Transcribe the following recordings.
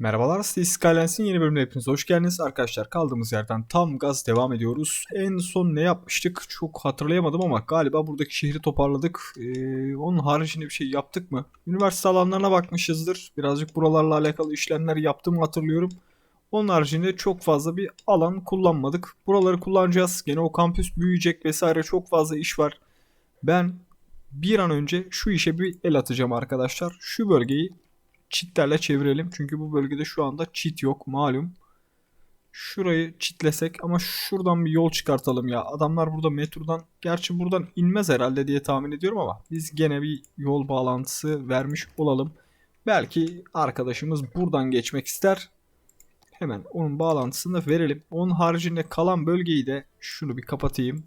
Merhabalar, Stay Skylines yeni bölümüne hepiniz hoş geldiniz. Arkadaşlar kaldığımız yerden tam gaz devam ediyoruz. En son ne yapmıştık çok hatırlayamadım ama galiba buradaki şehri toparladık. Ee, onun haricinde bir şey yaptık mı? Üniversite alanlarına bakmışızdır. Birazcık buralarla alakalı işlemler yaptığımı hatırlıyorum. Onun haricinde çok fazla bir alan kullanmadık. Buraları kullanacağız. Gene o kampüs büyüyecek vesaire çok fazla iş var. Ben bir an önce şu işe bir el atacağım arkadaşlar. Şu bölgeyi çitlerle çevirelim. Çünkü bu bölgede şu anda çit yok malum. Şurayı çitlesek ama şuradan bir yol çıkartalım ya. Adamlar burada metrodan gerçi buradan inmez herhalde diye tahmin ediyorum ama biz gene bir yol bağlantısı vermiş olalım. Belki arkadaşımız buradan geçmek ister. Hemen onun bağlantısını verelim. Onun haricinde kalan bölgeyi de şunu bir kapatayım.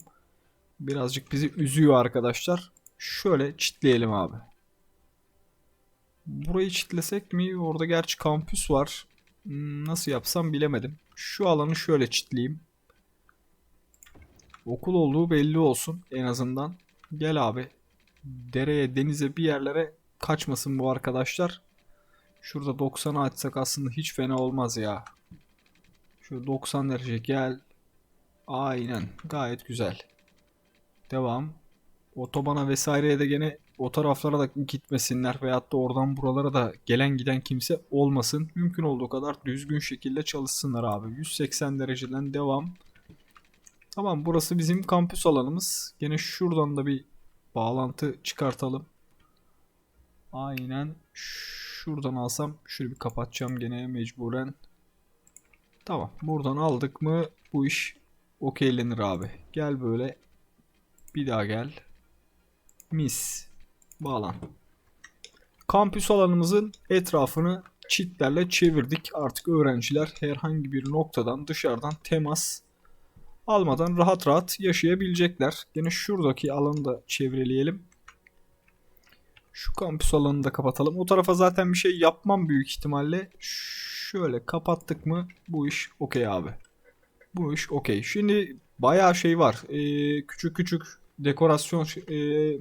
Birazcık bizi üzüyor arkadaşlar. Şöyle çitleyelim abi. Burayı çitlesek mi? Orada gerçi kampüs var. Hmm, Nasıl yapsam bilemedim. Şu alanı şöyle çitleyeyim. Okul olduğu belli olsun en azından. Gel abi. Dereye, denize bir yerlere kaçmasın bu arkadaşlar. Şurada 90'ı açsak aslında hiç fena olmaz ya. Şu 90 derece gel. Aynen. Gayet güzel. Devam. Otobana vesaireye de gene o taraflara da gitmesinler veyahut da oradan buralara da gelen giden kimse olmasın. Mümkün olduğu kadar düzgün şekilde çalışsınlar abi. 180 dereceden devam. Tamam burası bizim kampüs alanımız. Gene şuradan da bir bağlantı çıkartalım. Aynen şuradan alsam şöyle bir kapatacağım gene mecburen. Tamam buradan aldık mı bu iş okeylenir abi. Gel böyle bir daha gel. Mis. Bağlan. Kampüs alanımızın etrafını çitlerle çevirdik. Artık öğrenciler herhangi bir noktadan dışarıdan temas almadan rahat rahat yaşayabilecekler. Yine şuradaki alanı da çevreleyelim. Şu kampüs alanını da kapatalım. O tarafa zaten bir şey yapmam büyük ihtimalle. Şöyle kapattık mı bu iş okey abi. Bu iş okey. Şimdi bayağı şey var. Ee, küçük küçük dekorasyon e,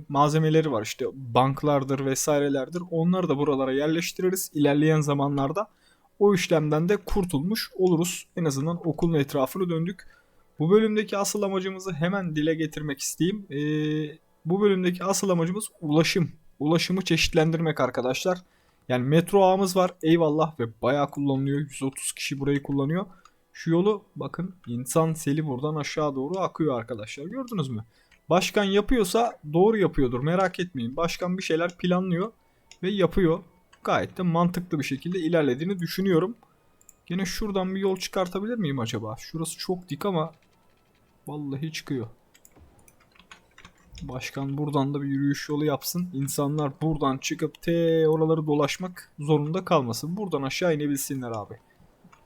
malzemeleri var. İşte banklardır vesairelerdir. Onları da buralara yerleştiririz. İlerleyen zamanlarda o işlemden de kurtulmuş oluruz. En azından okulun etrafını döndük. Bu bölümdeki asıl amacımızı hemen dile getirmek isteyeyim. Ee, bu bölümdeki asıl amacımız ulaşım. Ulaşımı çeşitlendirmek arkadaşlar. Yani metro ağımız var eyvallah ve bayağı kullanılıyor. 130 kişi burayı kullanıyor. Şu yolu bakın insan seli buradan aşağı doğru akıyor arkadaşlar. Gördünüz mü? Başkan yapıyorsa doğru yapıyordur merak etmeyin. Başkan bir şeyler planlıyor ve yapıyor. Gayet de mantıklı bir şekilde ilerlediğini düşünüyorum. Yine şuradan bir yol çıkartabilir miyim acaba? Şurası çok dik ama vallahi çıkıyor. Başkan buradan da bir yürüyüş yolu yapsın. İnsanlar buradan çıkıp te oraları dolaşmak zorunda kalmasın. Buradan aşağı inebilsinler abi.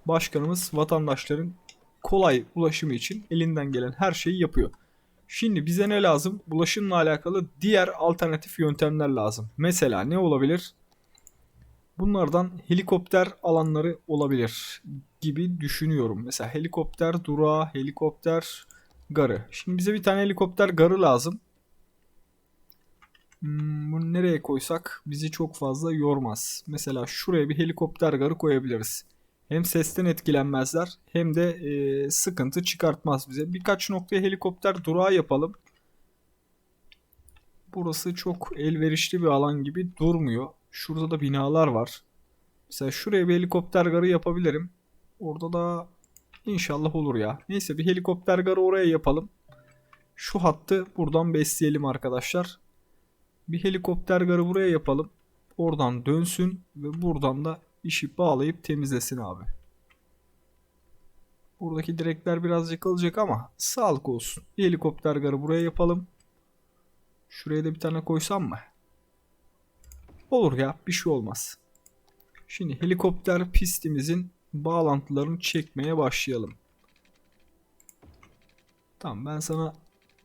Başkanımız vatandaşların kolay ulaşımı için elinden gelen her şeyi yapıyor. Şimdi bize ne lazım? Ulaşımla alakalı diğer alternatif yöntemler lazım. Mesela ne olabilir? Bunlardan helikopter alanları olabilir gibi düşünüyorum. Mesela helikopter durağı, helikopter garı. Şimdi bize bir tane helikopter garı lazım. Hmm, bunu nereye koysak bizi çok fazla yormaz. Mesela şuraya bir helikopter garı koyabiliriz. Hem sesten etkilenmezler hem de e, sıkıntı çıkartmaz bize. Birkaç noktaya helikopter durağı yapalım. Burası çok elverişli bir alan gibi durmuyor. Şurada da binalar var. Mesela şuraya bir helikopter garı yapabilirim. Orada da inşallah olur ya. Neyse bir helikopter garı oraya yapalım. Şu hattı buradan besleyelim arkadaşlar. Bir helikopter garı buraya yapalım. Oradan dönsün ve buradan da işi bağlayıp temizlesin abi. Buradaki direkler birazcık kalacak ama sağlık olsun. Bir helikopter garı buraya yapalım. Şuraya da bir tane koysam mı? Olur ya bir şey olmaz. Şimdi helikopter pistimizin bağlantılarını çekmeye başlayalım. Tamam ben sana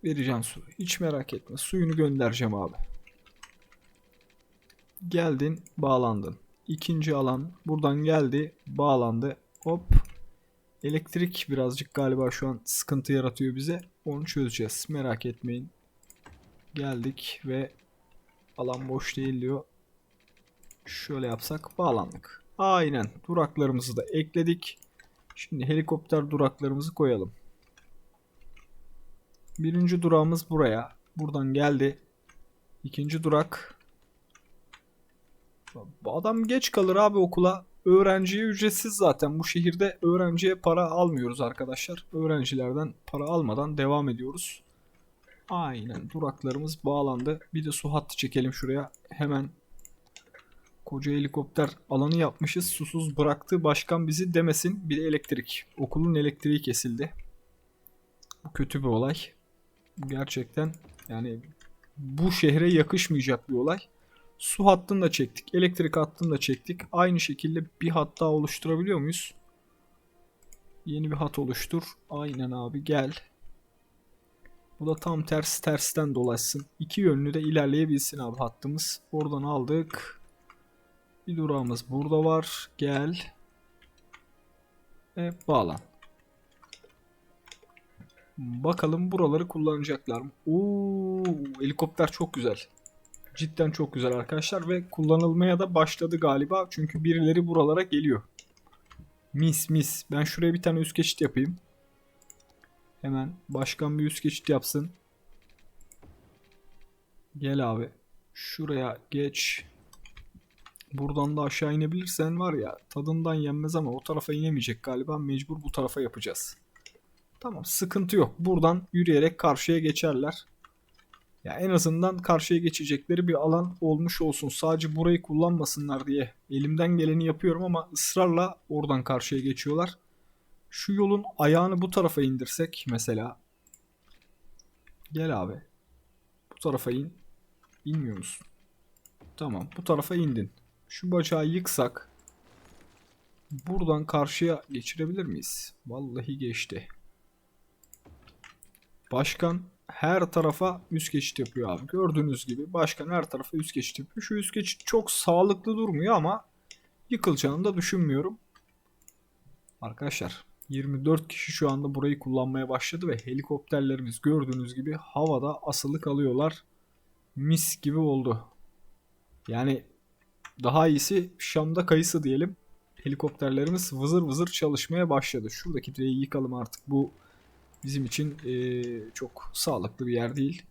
vereceğim su. Hiç merak etme. Suyunu göndereceğim abi. Geldin, bağlandın. İkinci alan buradan geldi, bağlandı. Hop. Elektrik birazcık galiba şu an sıkıntı yaratıyor bize. Onu çözeceğiz. Merak etmeyin. Geldik ve alan boş değil diyor. Şöyle yapsak bağlandık. Aynen. Duraklarımızı da ekledik. Şimdi helikopter duraklarımızı koyalım. Birinci durağımız buraya. Buradan geldi. İkinci durak. Bu adam geç kalır abi okula. Öğrenciye ücretsiz zaten. Bu şehirde öğrenciye para almıyoruz arkadaşlar. Öğrencilerden para almadan devam ediyoruz. Aynen duraklarımız bağlandı. Bir de su hattı çekelim şuraya. Hemen koca helikopter alanı yapmışız. Susuz bıraktı başkan bizi demesin. Bir de elektrik. Okulun elektriği kesildi. Bu kötü bir olay. Gerçekten yani bu şehre yakışmayacak bir olay. Su hattını da çektik. Elektrik hattını da çektik. Aynı şekilde bir hat daha oluşturabiliyor muyuz? Yeni bir hat oluştur. Aynen abi gel. Bu da tam ters tersten dolaşsın. İki yönlü de ilerleyebilsin abi hattımız. Oradan aldık. Bir durağımız burada var. Gel. Ve bağlan. Bakalım buraları kullanacaklar mı? Oo, helikopter çok güzel. Cidden çok güzel arkadaşlar ve kullanılmaya da başladı galiba. Çünkü birileri buralara geliyor. Mis mis. Ben şuraya bir tane üst geçit yapayım. Hemen başkan bir üst geçit yapsın. Gel abi. Şuraya geç. Buradan da aşağı inebilirsen var ya tadından yenmez ama o tarafa inemeyecek galiba. Mecbur bu tarafa yapacağız. Tamam sıkıntı yok. Buradan yürüyerek karşıya geçerler. Ya en azından karşıya geçecekleri bir alan olmuş olsun. Sadece burayı kullanmasınlar diye elimden geleni yapıyorum ama ısrarla oradan karşıya geçiyorlar. Şu yolun ayağını bu tarafa indirsek mesela. Gel abi. Bu tarafa in. İnmiyor musun? Tamam bu tarafa indin. Şu bacağı yıksak. Buradan karşıya geçirebilir miyiz? Vallahi geçti. Başkan her tarafa üst geçit yapıyor abi. Gördüğünüz gibi başkan her tarafa üst geçit yapıyor. Şu üst geçit çok sağlıklı durmuyor ama yıkılacağını da düşünmüyorum. Arkadaşlar 24 kişi şu anda burayı kullanmaya başladı ve helikopterlerimiz gördüğünüz gibi havada asılı kalıyorlar. Mis gibi oldu. Yani daha iyisi Şam'da kayısı diyelim. Helikopterlerimiz vızır vızır çalışmaya başladı. Şuradaki direği yıkalım artık. Bu bizim için e, çok sağlıklı bir yer değil.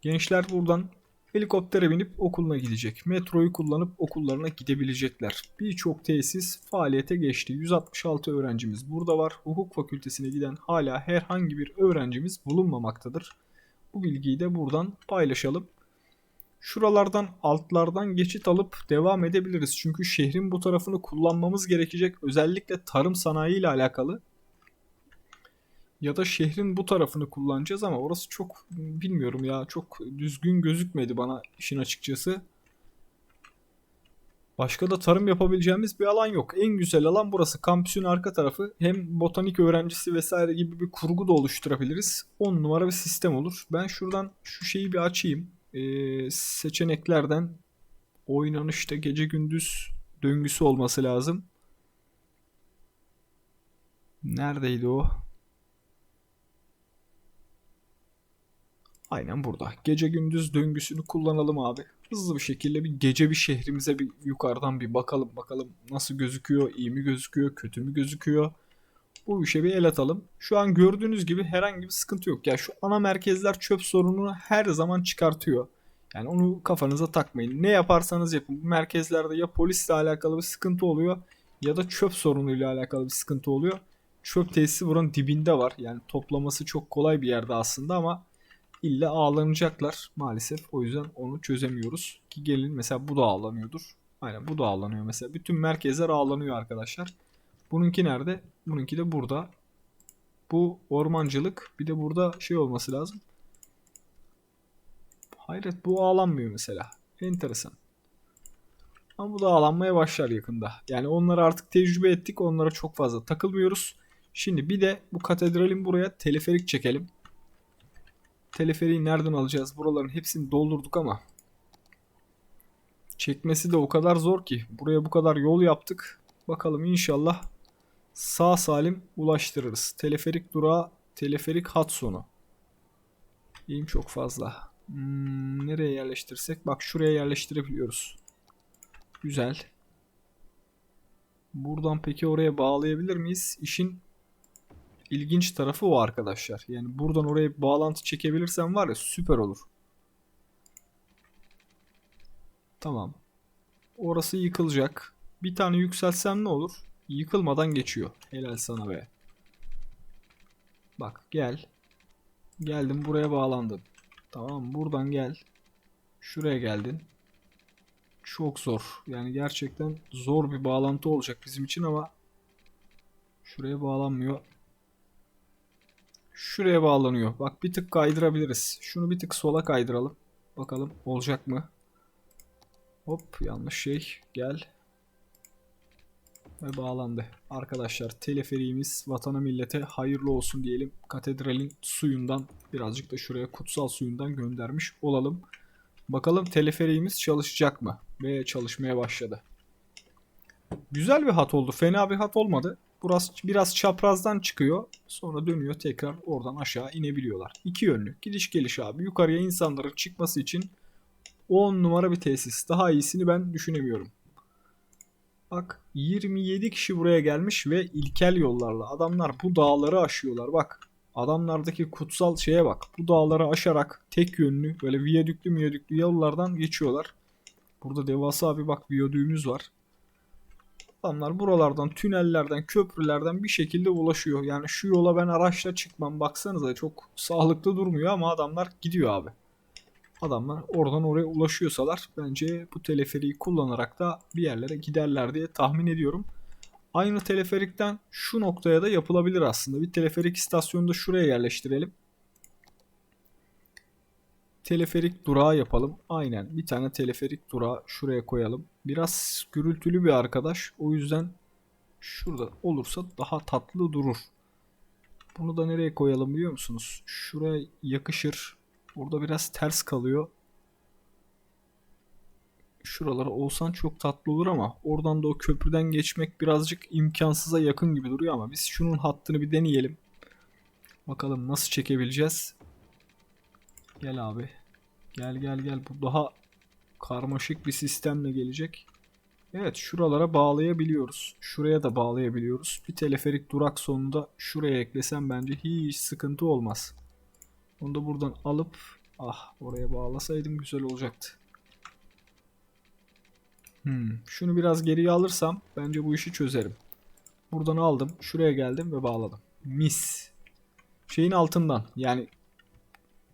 Gençler buradan helikoptere binip okuluna gidecek. Metroyu kullanıp okullarına gidebilecekler. Birçok tesis faaliyete geçti. 166 öğrencimiz burada var. Hukuk fakültesine giden hala herhangi bir öğrencimiz bulunmamaktadır. Bu bilgiyi de buradan paylaşalım. Şuralardan altlardan geçit alıp devam edebiliriz. Çünkü şehrin bu tarafını kullanmamız gerekecek. Özellikle tarım sanayi ile alakalı. Ya da şehrin bu tarafını kullanacağız ama orası çok bilmiyorum ya. Çok düzgün gözükmedi bana işin açıkçası. Başka da tarım yapabileceğimiz bir alan yok. En güzel alan burası. Kampüsün arka tarafı. Hem botanik öğrencisi vesaire gibi bir kurgu da oluşturabiliriz. 10 numara bir sistem olur. Ben şuradan şu şeyi bir açayım e, seçeneklerden oynanışta gece gündüz döngüsü olması lazım. Neredeydi o? Aynen burada. Gece gündüz döngüsünü kullanalım abi. Hızlı bir şekilde bir gece bir şehrimize bir yukarıdan bir bakalım. Bakalım nasıl gözüküyor, iyi mi gözüküyor, kötü mü gözüküyor. Bu işe bir el atalım. Şu an gördüğünüz gibi herhangi bir sıkıntı yok. Ya şu ana merkezler çöp sorununu her zaman çıkartıyor. Yani onu kafanıza takmayın. Ne yaparsanız yapın. Bu merkezlerde ya polisle alakalı bir sıkıntı oluyor ya da çöp sorunuyla alakalı bir sıkıntı oluyor. Çöp tesisi buranın dibinde var. Yani toplaması çok kolay bir yerde aslında ama illa ağlanacaklar maalesef. O yüzden onu çözemiyoruz. Ki gelin mesela bu da ağlanıyordur. Aynen bu da ağlanıyor mesela. Bütün merkezler ağlanıyor arkadaşlar. Bununki nerede? Bununki de burada. Bu ormancılık. Bir de burada şey olması lazım. Hayret bu ağlanmıyor mesela. Enteresan. Ama bu da ağlanmaya başlar yakında. Yani onları artık tecrübe ettik. Onlara çok fazla takılmıyoruz. Şimdi bir de bu katedralin buraya teleferik çekelim. Teleferiği nereden alacağız? Buraların hepsini doldurduk ama çekmesi de o kadar zor ki. Buraya bu kadar yol yaptık. Bakalım inşallah sağ salim ulaştırırız. Teleferik durağı, teleferik hat sonu. İyiyim çok fazla. Hmm, nereye yerleştirsek? Bak şuraya yerleştirebiliyoruz. Güzel. Buradan peki oraya bağlayabilir miyiz? İşin ilginç tarafı o arkadaşlar. Yani buradan oraya bir bağlantı çekebilirsem var ya süper olur. Tamam. Orası yıkılacak. Bir tane yükseltsem ne olur? Yıkılmadan geçiyor. Helal sana be. Bak gel. Geldim buraya bağlandın. Tamam buradan gel. Şuraya geldin. Çok zor. Yani gerçekten zor bir bağlantı olacak bizim için ama şuraya bağlanmıyor. Şuraya bağlanıyor. Bak bir tık kaydırabiliriz. Şunu bir tık sola kaydıralım. Bakalım olacak mı? Hop yanlış şey. Gel. Ve bağlandı. Arkadaşlar teleferiğimiz vatana millete hayırlı olsun diyelim. Katedralin suyundan birazcık da şuraya kutsal suyundan göndermiş olalım. Bakalım teleferiğimiz çalışacak mı? Ve çalışmaya başladı. Güzel bir hat oldu. Fena bir hat olmadı. Burası biraz çaprazdan çıkıyor. Sonra dönüyor tekrar oradan aşağı inebiliyorlar. İki yönlü. Gidiş geliş abi. Yukarıya insanların çıkması için 10 numara bir tesis. Daha iyisini ben düşünemiyorum. Bak 27 kişi buraya gelmiş ve ilkel yollarla. Adamlar bu dağları aşıyorlar. Bak adamlardaki kutsal şeye bak. Bu dağları aşarak tek yönlü böyle viyadüklü viyadüklü yollardan geçiyorlar. Burada devasa bir bak viyadüğümüz var. Adamlar buralardan, tünellerden, köprülerden bir şekilde ulaşıyor. Yani şu yola ben araçla çıkmam. Baksanıza çok sağlıklı durmuyor ama adamlar gidiyor abi. Adamlar oradan oraya ulaşıyorsalar bence bu teleferiği kullanarak da bir yerlere giderler diye tahmin ediyorum. Aynı teleferikten şu noktaya da yapılabilir aslında. Bir teleferik istasyonunu da şuraya yerleştirelim. Teleferik durağı yapalım. Aynen bir tane teleferik durağı şuraya koyalım. Biraz gürültülü bir arkadaş. O yüzden şurada olursa daha tatlı durur. Bunu da nereye koyalım biliyor musunuz? Şuraya yakışır. Orada biraz ters kalıyor. Şuralara olsan çok tatlı olur ama oradan da o köprüden geçmek birazcık imkansıza yakın gibi duruyor ama biz şunun hattını bir deneyelim. Bakalım nasıl çekebileceğiz. Gel abi. Gel gel gel. Bu daha karmaşık bir sistemle gelecek. Evet şuralara bağlayabiliyoruz. Şuraya da bağlayabiliyoruz. Bir teleferik durak sonunda şuraya eklesem bence hiç sıkıntı olmaz. Onu da buradan alıp ah oraya bağlasaydım güzel olacaktı. Hmm, şunu biraz geriye alırsam bence bu işi çözerim. Buradan aldım. Şuraya geldim ve bağladım. Mis. Şeyin altından yani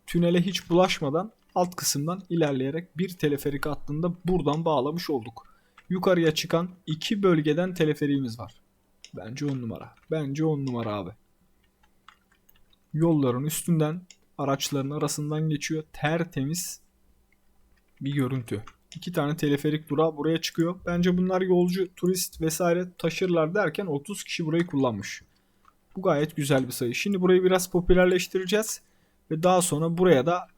tünele hiç bulaşmadan alt kısımdan ilerleyerek bir teleferik hattında buradan bağlamış olduk. Yukarıya çıkan iki bölgeden teleferiğimiz var. Bence on numara. Bence on numara abi. Yolların üstünden araçların arasından geçiyor. Tertemiz bir görüntü. İki tane teleferik durağı buraya çıkıyor. Bence bunlar yolcu, turist vesaire taşırlar derken 30 kişi burayı kullanmış. Bu gayet güzel bir sayı. Şimdi burayı biraz popülerleştireceğiz. Ve daha sonra buraya da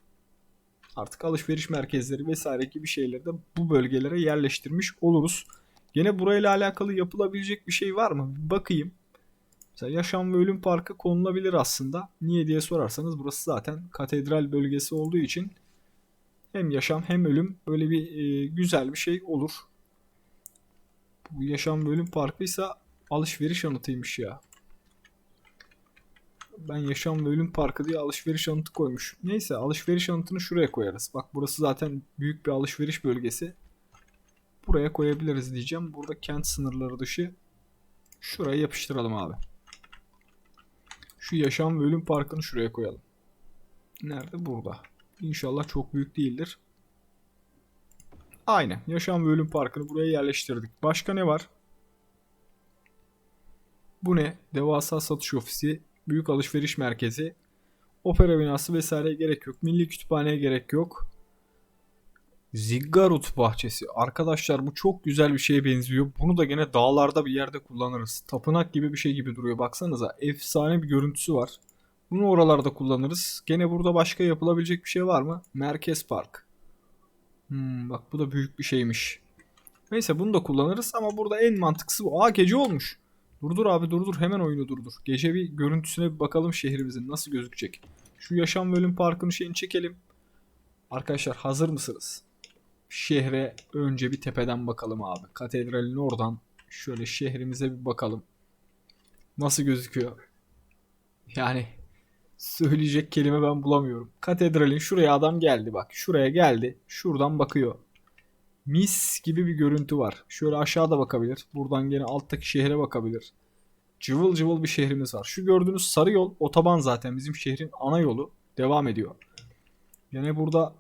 artık alışveriş merkezleri vesaire gibi şeyleri de bu bölgelere yerleştirmiş oluruz. Gene burayla alakalı yapılabilecek bir şey var mı? Bir bakayım. Mesela yaşam ve ölüm parkı konulabilir aslında. Niye diye sorarsanız burası zaten katedral bölgesi olduğu için hem yaşam hem ölüm öyle bir e, güzel bir şey olur. Bu yaşam ve ölüm parkıysa alışveriş anıtıymış ya. Ben yaşam ve ölüm parkı diye alışveriş anıtı koymuş. Neyse alışveriş anıtını şuraya koyarız. Bak burası zaten büyük bir alışveriş bölgesi. Buraya koyabiliriz diyeceğim. Burada kent sınırları dışı şuraya yapıştıralım abi. Şu yaşam ve ölüm parkını şuraya koyalım. Nerede? Burada. İnşallah çok büyük değildir. Aynen. Yaşam ve ölüm parkını buraya yerleştirdik. Başka ne var? Bu ne? Devasa satış ofisi, büyük alışveriş merkezi, opera binası vesaire gerek yok. Milli kütüphaneye gerek yok. Ziggarut bahçesi. Arkadaşlar bu çok güzel bir şeye benziyor. Bunu da gene dağlarda bir yerde kullanırız. Tapınak gibi bir şey gibi duruyor. Baksanıza efsane bir görüntüsü var. Bunu oralarda kullanırız. Gene burada başka yapılabilecek bir şey var mı? Merkez Park. Hmm, bak bu da büyük bir şeymiş. Neyse bunu da kullanırız ama burada en mantıklısı bu. Aa gece olmuş. Durdur abi durdur hemen oyunu durdur. Gece bir görüntüsüne bir bakalım şehrimizin nasıl gözükecek. Şu yaşam ve ölüm parkının şeyini çekelim. Arkadaşlar hazır mısınız? Şehre önce bir tepeden bakalım abi. Katedralin oradan Şöyle şehrimize bir bakalım. Nasıl gözüküyor? Yani söyleyecek kelime ben bulamıyorum. Katedralin şuraya adam geldi bak. Şuraya geldi. Şuradan bakıyor. Mis gibi bir görüntü var. Şöyle aşağıda bakabilir. Buradan gene alttaki şehre bakabilir. Cıvıl cıvıl bir şehrimiz var. Şu gördüğünüz sarı yol otoban zaten bizim şehrin ana yolu. Devam ediyor. Gene burada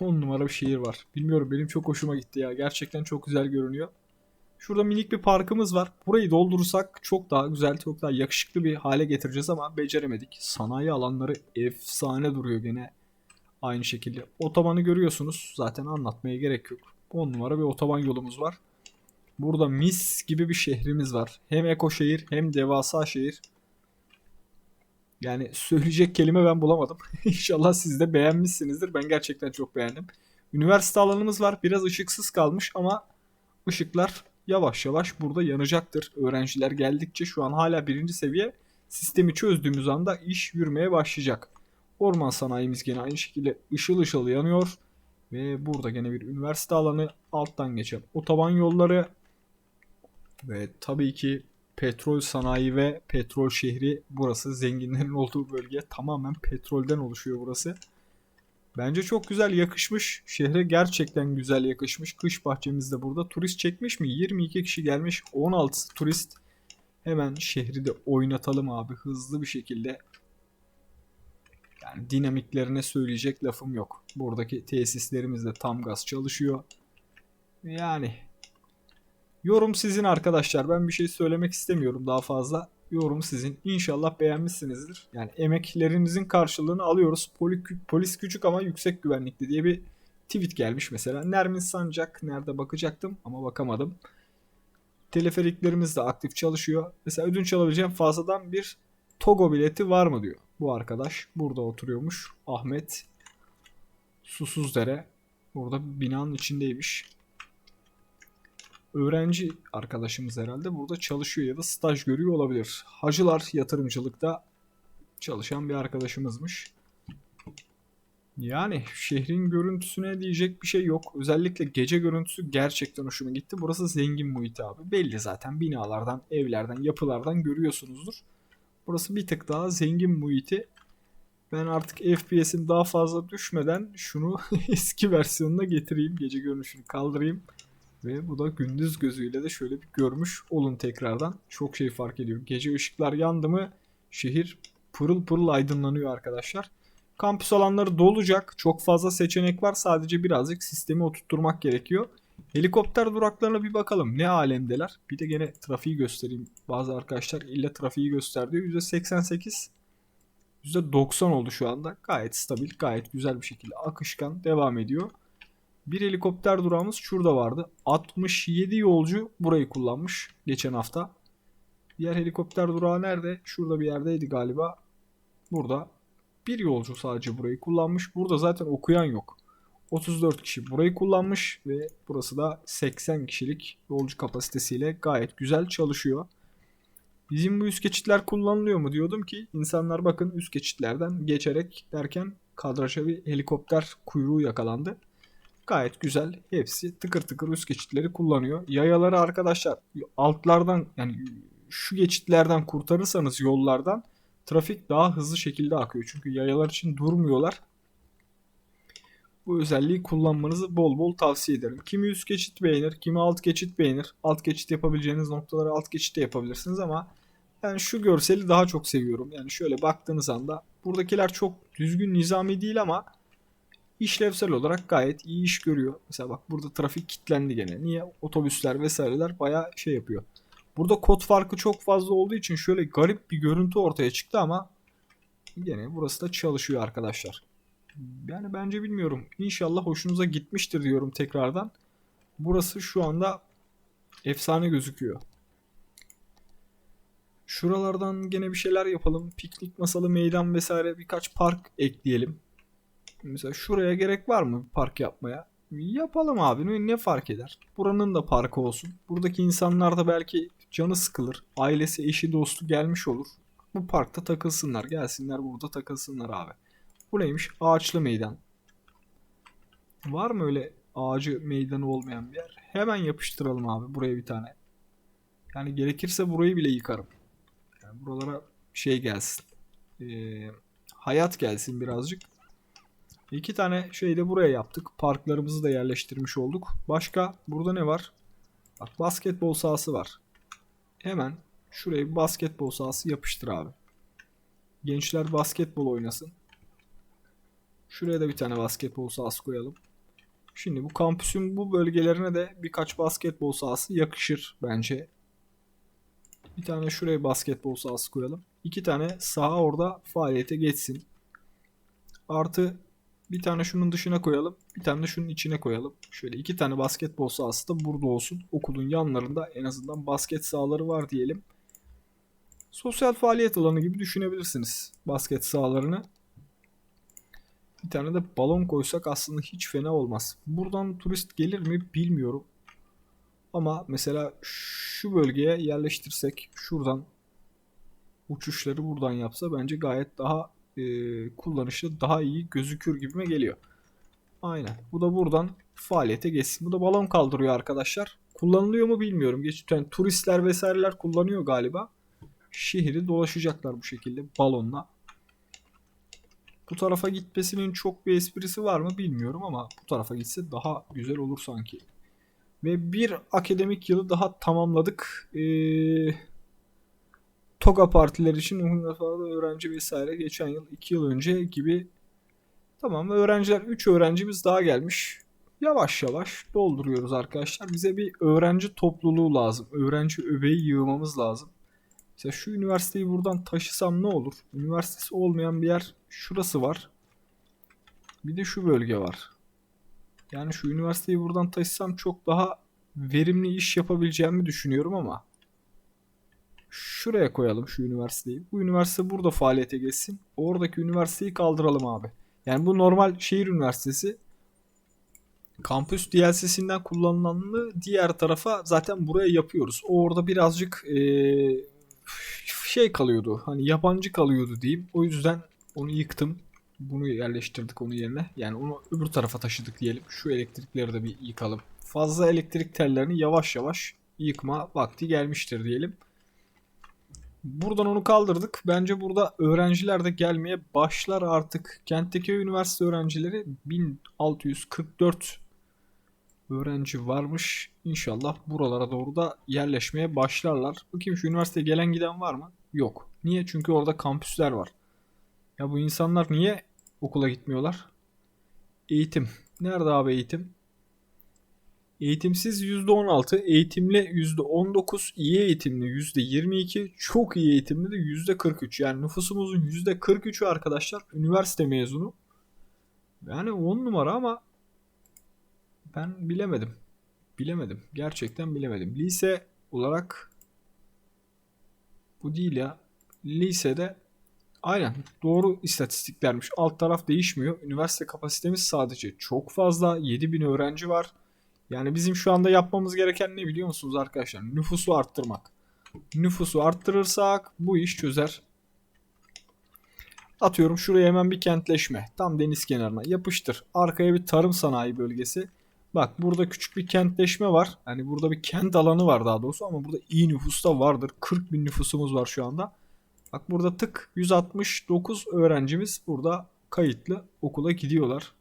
10 numara bir şehir var. Bilmiyorum benim çok hoşuma gitti ya. Gerçekten çok güzel görünüyor. Şurada minik bir parkımız var. Burayı doldurursak çok daha güzel, çok daha yakışıklı bir hale getireceğiz ama beceremedik. Sanayi alanları efsane duruyor gene. Aynı şekilde. Otobanı görüyorsunuz. Zaten anlatmaya gerek yok. 10 numara bir otoban yolumuz var. Burada mis gibi bir şehrimiz var. Hem eko şehir hem devasa şehir. Yani söyleyecek kelime ben bulamadım. İnşallah siz de beğenmişsinizdir. Ben gerçekten çok beğendim. Üniversite alanımız var. Biraz ışıksız kalmış ama ışıklar yavaş yavaş burada yanacaktır. Öğrenciler geldikçe şu an hala birinci seviye sistemi çözdüğümüz anda iş yürümeye başlayacak. Orman sanayimiz gene aynı şekilde ışıl ışıl yanıyor. Ve burada gene bir üniversite alanı alttan geçen otoban yolları ve tabii ki petrol sanayi ve petrol şehri burası. Zenginlerin olduğu bölge tamamen petrolden oluşuyor burası. Bence çok güzel yakışmış. Şehre gerçekten güzel yakışmış. Kış bahçemiz de burada. Turist çekmiş mi? 22 kişi gelmiş. 16 turist. Hemen şehri de oynatalım abi hızlı bir şekilde. Yani dinamiklerine söyleyecek lafım yok. Buradaki tesislerimiz de tam gaz çalışıyor. Yani yorum sizin arkadaşlar. Ben bir şey söylemek istemiyorum daha fazla. Yorum sizin. İnşallah beğenmişsinizdir. Yani emeklerinizin karşılığını alıyoruz. Polis, polis küçük ama yüksek güvenlikli diye bir tweet gelmiş mesela. Nermin Sancak nerede bakacaktım ama bakamadım. Teleferiklerimiz de aktif çalışıyor. Mesela ödünç alabileceğim fazladan bir Togo bileti var mı diyor. Bu arkadaş burada oturuyormuş. Ahmet Susuzdere. Burada binanın içindeymiş. Öğrenci arkadaşımız herhalde burada çalışıyor ya da staj görüyor olabilir. Hacılar yatırımcılıkta çalışan bir arkadaşımızmış. Yani şehrin görüntüsüne diyecek bir şey yok. Özellikle gece görüntüsü gerçekten hoşuma gitti. Burası zengin muhit abi. Belli zaten binalardan, evlerden, yapılardan görüyorsunuzdur. Burası bir tık daha zengin muhiti. Ben artık FPS'im daha fazla düşmeden şunu eski versiyonuna getireyim. Gece görünüşünü kaldırayım. Ve bu da gündüz gözüyle de şöyle bir görmüş olun tekrardan. Çok şey fark ediyor. Gece ışıklar yandı mı şehir pırıl pırıl aydınlanıyor arkadaşlar. Kampüs alanları dolacak. Çok fazla seçenek var. Sadece birazcık sistemi oturtturmak gerekiyor. Helikopter duraklarına bir bakalım. Ne alemdeler. Bir de gene trafiği göstereyim. Bazı arkadaşlar illa trafiği göster diyor. %88 %90 oldu şu anda. Gayet stabil, gayet güzel bir şekilde akışkan devam ediyor. Bir helikopter durağımız şurada vardı. 67 yolcu burayı kullanmış geçen hafta. Diğer helikopter durağı nerede? Şurada bir yerdeydi galiba. Burada. Bir yolcu sadece burayı kullanmış. Burada zaten okuyan yok. 34 kişi burayı kullanmış ve burası da 80 kişilik yolcu kapasitesiyle gayet güzel çalışıyor. Bizim bu üst geçitler kullanılıyor mu diyordum ki insanlar bakın üst geçitlerden geçerek derken kadraja bir helikopter kuyruğu yakalandı. Gayet güzel. Hepsi tıkır tıkır üst geçitleri kullanıyor. Yayaları arkadaşlar altlardan yani şu geçitlerden kurtarırsanız yollardan trafik daha hızlı şekilde akıyor. Çünkü yayalar için durmuyorlar. Bu özelliği kullanmanızı bol bol tavsiye ederim. Kimi üst geçit beğenir, kimi alt geçit beğenir. Alt geçit yapabileceğiniz noktaları alt geçitte yapabilirsiniz ama ben şu görseli daha çok seviyorum. Yani şöyle baktığınız anda buradakiler çok düzgün nizami değil ama işlevsel olarak gayet iyi iş görüyor. Mesela bak burada trafik kilitlendi gene. Niye? Otobüsler vesaireler baya şey yapıyor. Burada kod farkı çok fazla olduğu için şöyle garip bir görüntü ortaya çıktı ama gene burası da çalışıyor arkadaşlar. Yani bence bilmiyorum. İnşallah hoşunuza gitmiştir diyorum tekrardan. Burası şu anda efsane gözüküyor. Şuralardan gene bir şeyler yapalım. Piknik masalı, meydan vesaire birkaç park ekleyelim. Mesela şuraya gerek var mı park yapmaya? Yapalım abi ne, fark eder? Buranın da parkı olsun. Buradaki insanlar da belki canı sıkılır. Ailesi, eşi, dostu gelmiş olur. Bu parkta takılsınlar. Gelsinler burada takılsınlar abi. Bu neymiş? Ağaçlı meydan. Var mı öyle ağacı meydanı olmayan bir yer? Hemen yapıştıralım abi buraya bir tane. Yani gerekirse burayı bile yıkarım. Yani buralara şey gelsin. Ee, hayat gelsin birazcık. İki tane şey de buraya yaptık. Parklarımızı da yerleştirmiş olduk. Başka burada ne var? Bak basketbol sahası var. Hemen şuraya bir basketbol sahası yapıştır abi. Gençler basketbol oynasın. Şuraya da bir tane basketbol sahası koyalım. Şimdi bu kampüsün bu bölgelerine de birkaç basketbol sahası yakışır bence. Bir tane şuraya basketbol sahası koyalım. İki tane saha orada faaliyete geçsin. Artı bir tane şunun dışına koyalım. Bir tane de şunun içine koyalım. Şöyle iki tane basketbol sahası da burada olsun. Okulun yanlarında en azından basket sahaları var diyelim. Sosyal faaliyet alanı gibi düşünebilirsiniz basket sahalarını. Bir tane de balon koysak aslında hiç fena olmaz. Buradan turist gelir mi bilmiyorum. Ama mesela şu bölgeye yerleştirsek şuradan uçuşları buradan yapsa bence gayet daha e, kullanışlı daha iyi gözükür gibime geliyor. Aynen. Bu da buradan faaliyete geçsin. Bu da balon kaldırıyor arkadaşlar. Kullanılıyor mu bilmiyorum. Geçten turistler vesaireler kullanıyor galiba. Şehri dolaşacaklar bu şekilde balonla. Bu tarafa gitmesinin çok bir esprisi var mı bilmiyorum ama bu tarafa gitse daha güzel olur sanki. Ve bir akademik yılı daha tamamladık. Ee, TOGA partiler için defalı öğrenci vesaire geçen yıl 2 yıl önce gibi tamam öğrenciler 3 öğrencimiz daha gelmiş. Yavaş yavaş dolduruyoruz arkadaşlar. Bize bir öğrenci topluluğu lazım. Öğrenci öbeği yığmamız lazım. Mesela şu üniversiteyi buradan taşısam ne olur? Üniversitesi olmayan bir yer şurası var. Bir de şu bölge var. Yani şu üniversiteyi buradan taşısam çok daha verimli iş yapabileceğimi düşünüyorum ama şuraya koyalım şu üniversiteyi. Bu üniversite burada faaliyete geçsin. Oradaki üniversiteyi kaldıralım abi. Yani bu normal şehir üniversitesi. Kampüs DLC'sinden kullanılanını diğer tarafa zaten buraya yapıyoruz. O orada birazcık ee, şey kalıyordu. Hani yabancı kalıyordu diyeyim. O yüzden onu yıktım. Bunu yerleştirdik onun yerine. Yani onu öbür tarafa taşıdık diyelim. Şu elektrikleri de bir yıkalım. Fazla elektrik tellerini yavaş yavaş yıkma vakti gelmiştir diyelim. Buradan onu kaldırdık. Bence burada öğrenciler de gelmeye başlar artık. Kentteki üniversite öğrencileri 1644 öğrenci varmış. İnşallah buralara doğru da yerleşmeye başlarlar. Bakayım şu üniversiteye gelen giden var mı? Yok. Niye? Çünkü orada kampüsler var. Ya bu insanlar niye okula gitmiyorlar? Eğitim. Nerede abi eğitim? Eğitimsiz %16, eğitimli %19, iyi eğitimli %22, çok iyi eğitimli de %43. Yani nüfusumuzun %43'ü arkadaşlar üniversite mezunu. Yani 10 numara ama ben bilemedim. Bilemedim. Gerçekten bilemedim. Lise olarak bu değil ya. Lisede aynen doğru istatistiklermiş. Alt taraf değişmiyor. Üniversite kapasitemiz sadece çok fazla. 7000 öğrenci var. Yani bizim şu anda yapmamız gereken ne biliyor musunuz arkadaşlar? Nüfusu arttırmak. Nüfusu arttırırsak bu iş çözer. Atıyorum şuraya hemen bir kentleşme. Tam deniz kenarına yapıştır. Arkaya bir tarım sanayi bölgesi. Bak burada küçük bir kentleşme var. Hani burada bir kent alanı var daha doğrusu ama burada iyi nüfus da vardır. 40 bin nüfusumuz var şu anda. Bak burada tık 169 öğrencimiz burada kayıtlı okula gidiyorlar.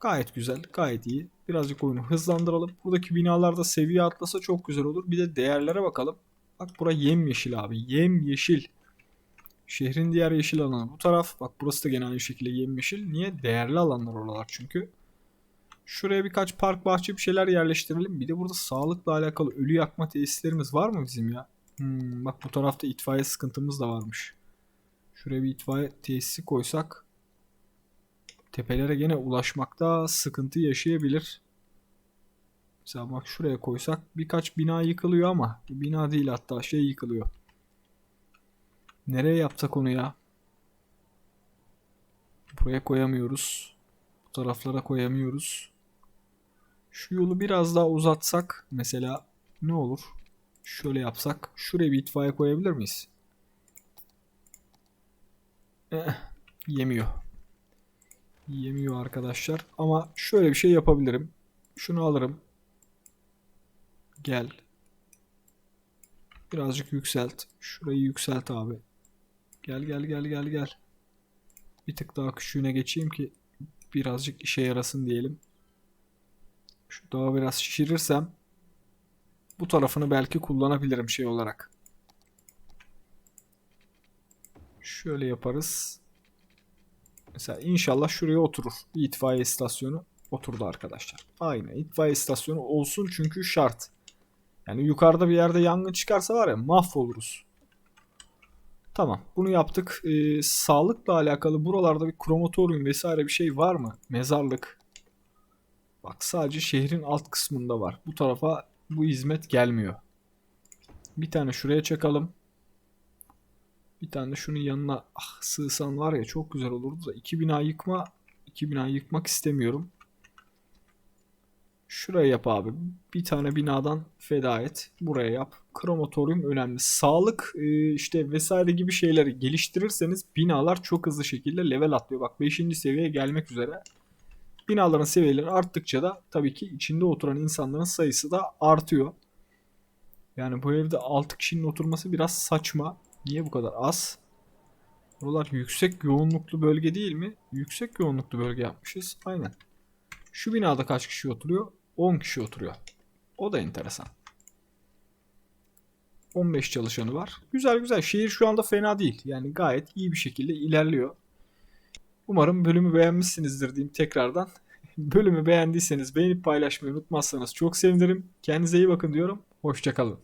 Gayet güzel, gayet iyi. Birazcık oyunu hızlandıralım. Buradaki binalarda seviye atlasa çok güzel olur. Bir de değerlere bakalım. Bak bura yemyeşil abi. Yemyeşil. Şehrin diğer yeşil alanı bu taraf. Bak burası da gene aynı şekilde yemyeşil. Niye? Değerli alanlar oralar çünkü. Şuraya birkaç park bahçe bir şeyler yerleştirelim. Bir de burada sağlıkla alakalı ölü yakma tesislerimiz var mı bizim ya? Hmm, bak bu tarafta itfaiye sıkıntımız da varmış. Şuraya bir itfaiye tesisi koysak tepelere gene ulaşmakta sıkıntı yaşayabilir. Mesela bak şuraya koysak birkaç bina yıkılıyor ama bina değil hatta şey yıkılıyor. Nereye yapsak onu ya? Buraya koyamıyoruz. Bu taraflara koyamıyoruz. Şu yolu biraz daha uzatsak mesela ne olur? Şöyle yapsak. Şuraya bir itfaiye koyabilir miyiz? Eh, yemiyor. Yemiyor arkadaşlar. Ama şöyle bir şey yapabilirim. Şunu alırım. Gel. Birazcık yükselt. Şurayı yükselt abi. Gel gel gel gel gel. Bir tık daha küçüğüne geçeyim ki birazcık işe yarasın diyelim. Şu dağı biraz şişirirsem bu tarafını belki kullanabilirim şey olarak. Şöyle yaparız. Mesela inşallah şuraya oturur. Bir itfaiye istasyonu oturdu arkadaşlar. Aynen itfaiye istasyonu olsun çünkü şart. Yani yukarıda bir yerde yangın çıkarsa var ya mahvoluruz. Tamam bunu yaptık. Ee, sağlıkla alakalı buralarda bir kromatoryum vesaire bir şey var mı? Mezarlık. Bak sadece şehrin alt kısmında var. Bu tarafa bu hizmet gelmiyor. Bir tane şuraya çakalım. Bir tane şunun yanına ah, sığsan var ya çok güzel olurdu da iki bina yıkma iki bina yıkmak istemiyorum. Şuraya yap abi. Bir tane binadan feda et. Buraya yap. Kromatoryum önemli. Sağlık e, işte vesaire gibi şeyleri geliştirirseniz binalar çok hızlı şekilde level atlıyor. Bak 5. seviyeye gelmek üzere. Binaların seviyeleri arttıkça da tabii ki içinde oturan insanların sayısı da artıyor. Yani bu evde 6 kişinin oturması biraz saçma. Niye bu kadar az? Buralar yüksek yoğunluklu bölge değil mi? Yüksek yoğunluklu bölge yapmışız. Aynen. Şu binada kaç kişi oturuyor? 10 kişi oturuyor. O da enteresan. 15 çalışanı var. Güzel güzel. Şehir şu anda fena değil. Yani gayet iyi bir şekilde ilerliyor. Umarım bölümü beğenmişsinizdir diyeyim tekrardan. Bölümü beğendiyseniz beğenip paylaşmayı unutmazsanız çok sevinirim. Kendinize iyi bakın diyorum. Hoşçakalın.